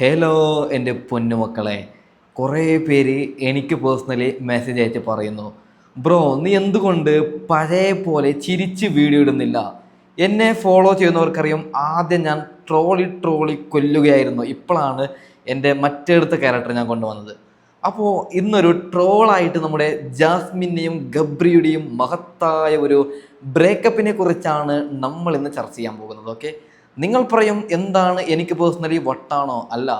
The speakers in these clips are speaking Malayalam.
ഹലോ എന്റെ പൊന്നുമക്കളെ കുറേ പേര് എനിക്ക് പേഴ്സണലി മെസ്സേജ് അയച്ച് പറയുന്നു. ബ്രോ നീ എന്തുകൊണ്ട് പഴയ പോലെ ചിരിച്ച് വീഡിയോ ഇടുന്നില്ല? എന്നെ ഫോളോ ചെയ്യുന്നവർക്കറിയും ആദ്യം ഞാൻ ട്രോളി ട്രോളി കൊല്ലുകയായിരുന്നു. ഇപ്പോഴാണ് എന്റെ മറ്റെടുത്ത ക്യാരക്ടർ ഞാൻ കൊണ്ടുവന്നത്. അപ്പോൾ ഇന്നൊരു ട്രോളായിട്ട് നമ്മുടെ ജാസ്മിന്റെയും ഗബ്രിയുടെയും മഹത്തായ ഒരു ബ്രേക്കപ്പിനെ കുറിച്ചാണ് നമ്മൾ ഇന്ന് ചർച്ച ചെയ്യാൻ പോകുന്നത്. ഓക്കെ നിങ്ങൾ പറയും എന്താണ് എനിക്ക് പേഴ്സണലി വട്ടാണോ? അല്ല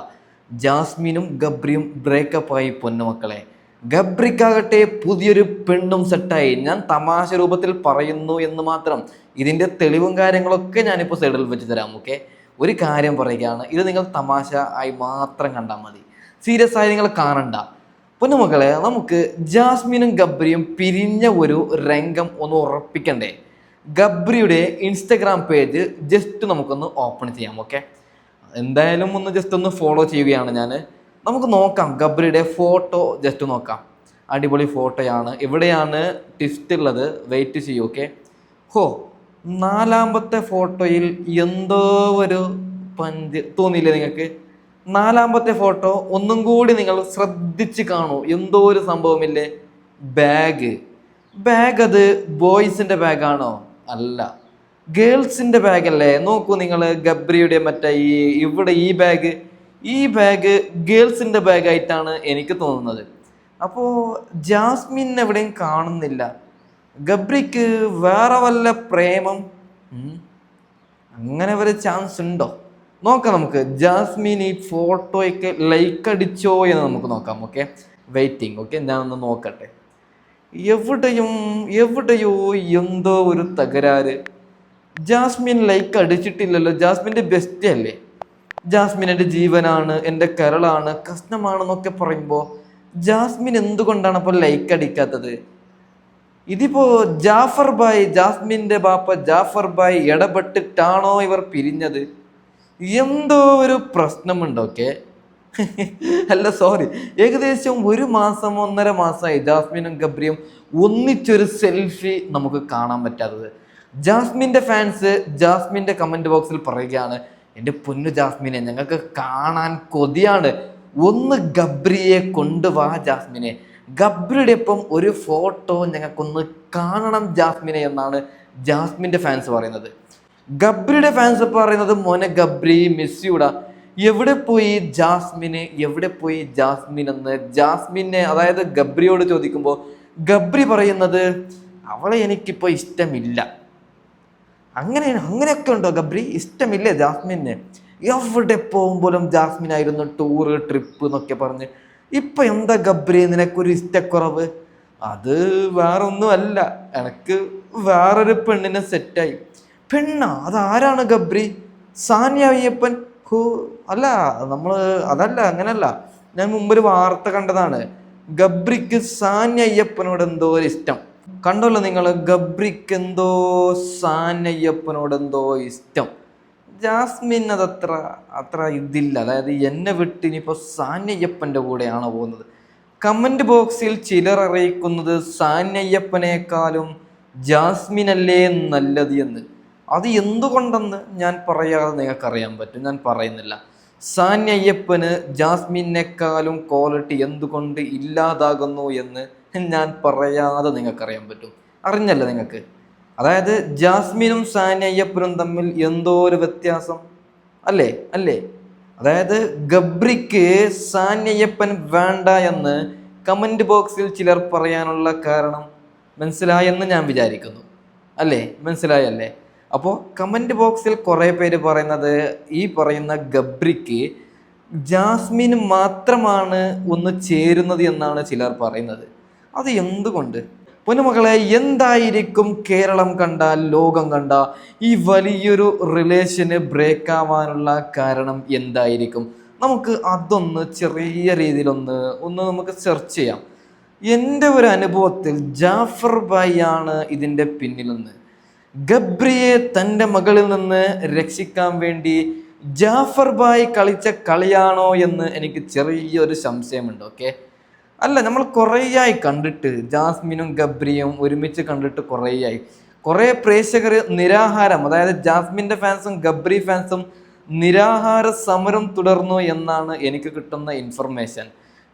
ജാസ്മിനും ഗബ്രിയും ബ്രേക്കപ്പായി പൊന്നുമക്കളെ ഗബ്രിക്കാകട്ടെ പുതിയൊരു പെണ്ണും സെറ്റായി ഞാൻ തമാശ രൂപത്തിൽ പറയുന്നു എന്ന് മാത്രം. ഇതിന്റെ തെളിവും കാര്യങ്ങളൊക്കെ ഞാനിപ്പോൾ സൈഡിൽ വെച്ച് തരാം ഓക്കെ ഒരു കാര്യം പറയുകയാണ്. ഇത് നിങ്ങൾ തമാശ ആയി മാത്രം കണ്ടാൽ മതി. സീരിയസ് ആയി നിങ്ങൾ കാണണ്ട. പൊന്നുമക്കളെ നമുക്ക് ജാസ്മിനും ഗബ്രിയും പിരിഞ്ഞ ഒരു രംഗം ഒന്ന് ഉറപ്പിക്കണ്ടേ? ഗബ്രിയുടെ ഇൻസ്റ്റഗ്രാം പേജ് ജസ്റ്റ് നമുക്കൊന്ന് ഓപ്പൺ ചെയ്യാം ഓക്കെ എന്തായാലും ഒന്ന് ജസ്റ്റ് ഒന്ന് ഫോളോ ചെയ്യുകയാണ് ഞാൻ നമുക്ക് നോക്കാം ഗബ്രിയുടെ ഫോട്ടോ ജസ്റ്റ് നോക്കാം. അടിപൊളി ഫോട്ടോയാണ് എവിടെയാണ് ടിഫ്റ്റ് ഉള്ളത്? വെയിറ്റ് ചെയ്യൂ ഓക്കെ ഹോ നാലാമത്തെ ഫോട്ടോയിൽ എന്തോ ഒരു പഞ്ച് തോന്നിയില്ലേ നിങ്ങൾക്ക്? നാലാമത്തെ ഫോട്ടോ ഒന്നും കൂടി നിങ്ങൾ ശ്രദ്ധിച്ച് കാണൂ. എന്തോ ഒരു സംഭവമില്ലേ ബാഗ് ബാഗ് അത് ബോയ്സിന്റെ ബാഗാണോ അല്ല. ഗേൾസിന്റെ ബാഗ് അല്ലേ നോക്കൂ നിങ്ങൾ ഗബ്രിയുടെ മറ്റേ ഈ ഇവിടെ ഈ ബാഗ് ഈ ബാഗ് ഗേൾസിന്റെ ബാഗ് ആയിട്ടാണ് എനിക്ക് തോന്നുന്നത്. അപ്പോൾ ജാസ്മിൻ എവിടെയും കാണുന്നില്ല. ഗബ്രിക്ക് വേറെ വല്ല പ്രേമം? അങ്ങനെ വരെ ചാൻസ് ഉണ്ടോ? നോക്കാം നമുക്ക്. ജാസ്മിൻ ഈ ഫോട്ടോയ്ക്ക് ലൈക്ക് അടിച്ചോ എന്ന് നമുക്ക് നോക്കാം ഓക്കെ വെയിറ്റിംഗ് ഓക്കെ ഞാനൊന്ന് നോക്കട്ടെ. എവിടെയും എവിടെയോ എന്തോ ഒരു തകരാറ്. ജാസ്മിൻ ലൈക്ക് അടിച്ചിട്ടില്ലല്ലോ. ജാസ്മിന്റെ ബെസ്റ്റ് അല്ലേ? ജാസ്മിൻ എന്റെ ജീവനാണ് എന്റെ കരളാണ് കഷ്ണമാണെന്നൊക്കെ പറയുമ്പോൾ ജാസ്മിൻ എന്തുകൊണ്ടാണ് അപ്പോൾ ലൈക്ക് അടിക്കാത്തത്? ഇതിപ്പോ ജാഫർ ബായ് ജാസ്മിന്റെ ബാപ്പ ജാഫർ ബായ് ഇടപെട്ടിട്ടാണോ ഇവർ പിരിഞ്ഞത്? എന്തോ ഒരു പ്രശ്നമുണ്ട് ഓക്കെ അല്ല സോറി ഏകദേശം ഒരു മാസം ഒന്നര മാസമായി ജാസ്മിനും ഗബ്രിയും ഒന്നിച്ചൊരു സെൽഫി നമുക്ക് കാണാൻ പറ്റാത്തത്. ജാസ്മിന്റെ ഫാൻസ് ജാസ്മിന്റെ കമന്റ് ബോക്സിൽ പറയുകയാണ് എന്റെ പൊന്നു ജാസ്മിനെ ഞങ്ങൾക്ക് കാണാൻ കൊതിയാണ്. ഒന്ന് ഗബ്രിയെ കൊണ്ടുവാ ജാസ്മിനെ. ഗബ്രിയുടെ ഒപ്പം ഒരു ഫോട്ടോ ഞങ്ങൾക്കൊന്ന് കാണണം ജാസ്മിനെ എന്നാണ് ജാസ്മിന്റെ ഫാൻസ് പറയുന്നത്. ഗബ്രിയുടെ ഫാൻസ് പറയുന്നത് മോനെ ഗബ്രി മിസ്യൂടാ എവിടെ പോയി ജാസ്മിന് എവിടെ പോയി ജാസ്മിൻ എന്ന്? ജാസ്മിനെ അതായത് ഗബ്രിയോട് ചോദിക്കുമ്പോൾ ഗബ്രി പറയുന്നത് അവളെ എനിക്കിപ്പോൾ ഇഷ്ടമില്ല. അങ്ങനെ അങ്ങനെയൊക്കെ ഉണ്ടോ ഗബ്രി? ഇഷ്ടമില്ലേ ജാസ്മിന്? എവിടെ പോകുമ്പോഴും ജാസ്മിൻ ആയിരുന്നു ടൂറ് ട്രിപ്പ് എന്നൊക്കെ പറഞ്ഞ്. ഇപ്പം എന്താ ഗബ്രി നിനക്കൊരു ഇഷ്ടക്കുറവ്? അത് വേറൊന്നുമല്ല. എനിക്ക് വേറൊരു പെണ്ണിനെ സെറ്റായി പെണ്ണ? അതാരാണ് ഗബ്രി? സാനിയ അയ്യപ്പൻ? അല്ല നമ്മൾ അതല്ല അങ്ങനല്ല. ഞാൻ മുമ്പൊരു വാർത്ത കണ്ടതാണ്. ഗബ്രിക്ക് സാന്യ അയ്യപ്പനോട് എന്തോ ഒരു ഇഷ്ടം. കണ്ടല്ലോ നിങ്ങൾ ഗബ്രിക്ക് എന്തോ സാന്യ അയ്യപ്പനോട് എന്തോ ഇഷ്ടം. ജാസ്മിൻ അതത്ര അത്ര ഇതില്ല. അതായത് എന്നെ വിട്ട് ഇനിയിപ്പോൾ സാന്യയ്യപ്പന്റെ കൂടെയാണ് പോകുന്നത്. കമന്റ് ബോക്സിൽ ചിലർ അറിയിക്കുന്നത് സാന്യയ്യപ്പനേക്കാളും ജാസ്മിൻ അല്ലേ നല്ലത് എന്ന്. അത് എന്തുകൊണ്ടെന്ന് ഞാൻ പറയാതെ നിങ്ങൾക്കറിയാൻ പറ്റും. ഞാൻ പറയുന്നില്ല. സാന്യയ്യപ്പന് ജാസ്മിനേക്കാളും ക്വാളിറ്റി എന്തുകൊണ്ട് ഇല്ലാതാകുന്നു എന്ന് ഞാൻ പറയാതെ നിങ്ങൾക്കറിയാൻ പറ്റും. അറിഞ്ഞല്ല നിങ്ങൾക്ക് അതായത് ജാസ്മിനും സാന്യയ്യപ്പനും തമ്മിൽ എന്തോ ഒരു വ്യത്യാസം. അല്ലേ? അല്ലേ? അതായത് ഗബ്രിക്ക് സാന്യയ്യപ്പൻ വേണ്ട എന്ന് കമന്റ് ബോക്സിൽ ചിലർ പറയാനുള്ള കാരണം മനസ്സിലായെന്ന് ഞാൻ വിചാരിക്കുന്നു. അല്ലേ? മനസ്സിലായല്ലേ? അപ്പോൾ കമന്റ് ബോക്സിൽ കുറേ പേര് പറയുന്നത് ഈ പറയുന്ന ഗബ്രിക്ക് ജാസ്മിൻ മാത്രമാണ് ഒന്ന് ചേരുന്നത് എന്നാണ് ചിലർ പറയുന്നത്. അത് എന്തുകൊണ്ട്? പൊന്നുമകളെ എന്തായിരിക്കും കേരളം കണ്ട ലോകം കണ്ട ഈ വലിയൊരു റിലേഷന് ബ്രേക്ക് ആവാനുള്ള കാരണം എന്തായിരിക്കും? നമുക്ക് അതൊന്ന് ചെറിയ രീതിയിലൊന്ന് ഒന്ന് നമുക്ക് സെർച്ച് ചെയ്യാം. എന്റെ ഒരു അനുഭവത്തിൽ ജാഫർ ബായി ആണ് ഇതിന്റെ പിന്നിലെന്ന്. ഗബ്രിയെ തന്റെ മകളിൽ നിന്ന് രക്ഷിക്കാൻ വേണ്ടി ജാഫർ ബായ് കളിച്ച കളിയാണോ എന്ന് എനിക്ക് ചെറിയൊരു സംശയമുണ്ട് ഓക്കെ അല്ല നമ്മൾ കുറേയായി കണ്ടിട്ട് ജാസ്മിനും ഗബ്രിയും ഒരുമിച്ച് കണ്ടിട്ട് കുറേയായി. കുറേ പ്രേക്ഷകർ നിരാഹാരം അതായത് ജാസ്മിന്റെ ഫാൻസും ഗബ്രി ഫാൻസും നിരാഹാര സമരം തുടർന്നു എന്നാണ് എനിക്ക് കിട്ടുന്ന ഇൻഫർമേഷൻ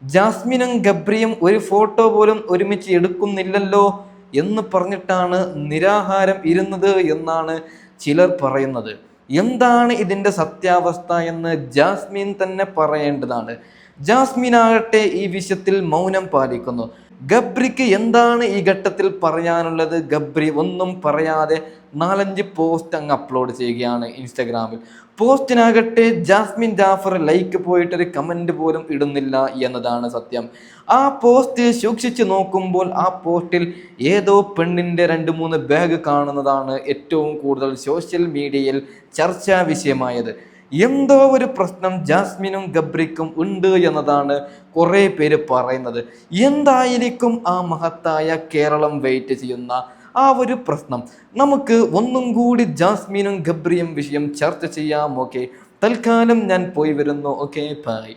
ജാസ്മിനും ഗബ്രിയും ഒരു ഫോട്ടോ പോലും ഒരുമിച്ച് എടുക്കുന്നില്ലല്ലോ എന്ന് പറഞ്ഞിട്ടാണ് നിരാഹാരം ഇരുന്നത് എന്നാണ് ചിലർ പറയുന്നത്. എന്താണ് ഇതിന്റെ സത്യാവസ്ഥ എന്ന് ജാസ്മിൻ തന്നെ പറയേണ്ടതാണ്. ജാസ്മിൻ ആകട്ടെ ഈ വിഷയത്തിൽ മൗനം പാലിക്കുന്നു. ഗബ്രിക്ക് എന്താണ് ഈ ഘട്ടത്തിൽ പറയാനുള്ളത്? ഗബ്രി ഒന്നും പറയാതെ നാലഞ്ച് പോസ്റ്റ് അങ്ങ് അപ്ലോഡ് ചെയ്യുകയാണ് ഇൻസ്റ്റഗ്രാമിൽ. പോസ്റ്റിനാകട്ടെ ജാസ്മിൻ ജാഫർ ലൈക്ക് പോയിട്ടൊരു കമന്റ് പോലും ഇടുന്നില്ല എന്നതാണ് സത്യം. ആ പോസ്റ്റ് സൂക്ഷിച്ചു നോക്കുമ്പോൾ ആ പോസ്റ്റിൽ ഏതോ പെണ്ണിന്റെ രണ്ട് മൂന്ന് ബാഗ് കാണുന്നതാണ് ഏറ്റവും കൂടുതൽ സോഷ്യൽ മീഡിയയിൽ ചർച്ചാ വിഷയമായത്. എന്തോ ഒരു പ്രശ്നം ജാസ്മിനും ഗബ്രിക്കും ഉണ്ട് എന്നതാണ് കുറേ പേര് പറയുന്നത്. എന്തായിരിക്കും ആ മഹത്തായ കേരളം വെയിറ്റ് ചെയ്യുന്ന ആ ഒരു പ്രശ്നം? നമുക്ക് ഒന്നും കൂടി ജാസ്മിനും ഗബ്രിയും വിഷയം ചർച്ച ചെയ്യാം ഓക്കെ തൽക്കാലം ഞാൻ പോയി വരുന്നു ഓക്കെ ബൈ